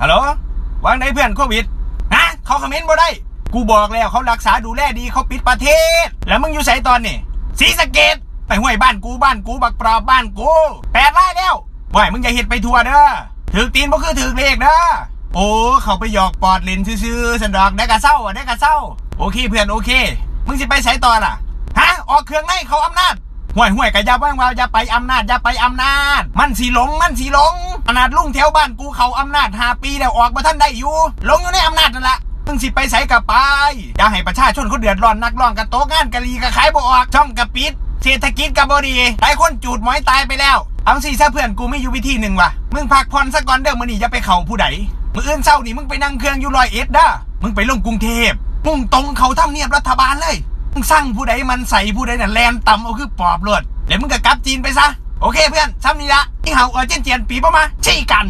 ฮัลโหลวางไหนเพื่อนโควิดนะเขาคอมเมนต์บ่ได้ กูบอกแล้วเขารักษาดูแลดีเขาปิดประเทศ แล้วมึงอยู่ไสตอนนี่ศรีสะเกดไปห้วยบ้านกูบ้านกูบักปรอบบ้านกูแปดไร่แล้วว่ายมึงอย่าเห็ดไปทัวเด้อถือตีนบ่คือถือเลขเด้อโอ้เขาไปหยอกปอดเลนซื่อๆสันดอกได้กะเศร้าอะได้กะเศร้า โอเคเพื่อนโอเค มึงสิไปไสต่อล่ะฮะออกเครื่องในเขาอำนาจห่วยห่วยกะยาว่างว่าอย่าไปอำนาจอย่าไปอำนาจ มันสีหลงมันสีหลง ขนาดลุงแถวบ้านกูเขาอำนาจหาปีแล้วออกมาท่านได้อยู่ ลงอยู่ในอำนาจนั่นแหละมึงสิไปใส่กับไป อย่าให้ประชาชนเขาเดือดร้อนนักร้องกันโต๊ะงานกะลีกะขายบ่ออกช่องกะปิด เศรษฐกิจกะบดีหลายคนจูดหมอยตายไปแล้ว เอาสิซะเพื่อนกูไม่อยู่วิธีหนึ่งว่ะ มึงพักผ่อนสักก่อนเด้อมื้อนี้อย่าไปเข่าผู้ใดมื้ออื่นเช้านี่มึงไปนั่งเครื่องอยู่ลอยเอ็ดด้อมึงไปลงกรุงเทพมุ่งตรงเขาทำเนียบรัฐบาลเลย มึงสร้างผู้ใดมันใส่ผู้ใดน่ะแลนต่ำเอาคือปอบเลยเดี๋ยวมึงก็กลับจีนไปซะ โอเคเพื่อนซ้ำนี้ละ ที่เห่าเออเจน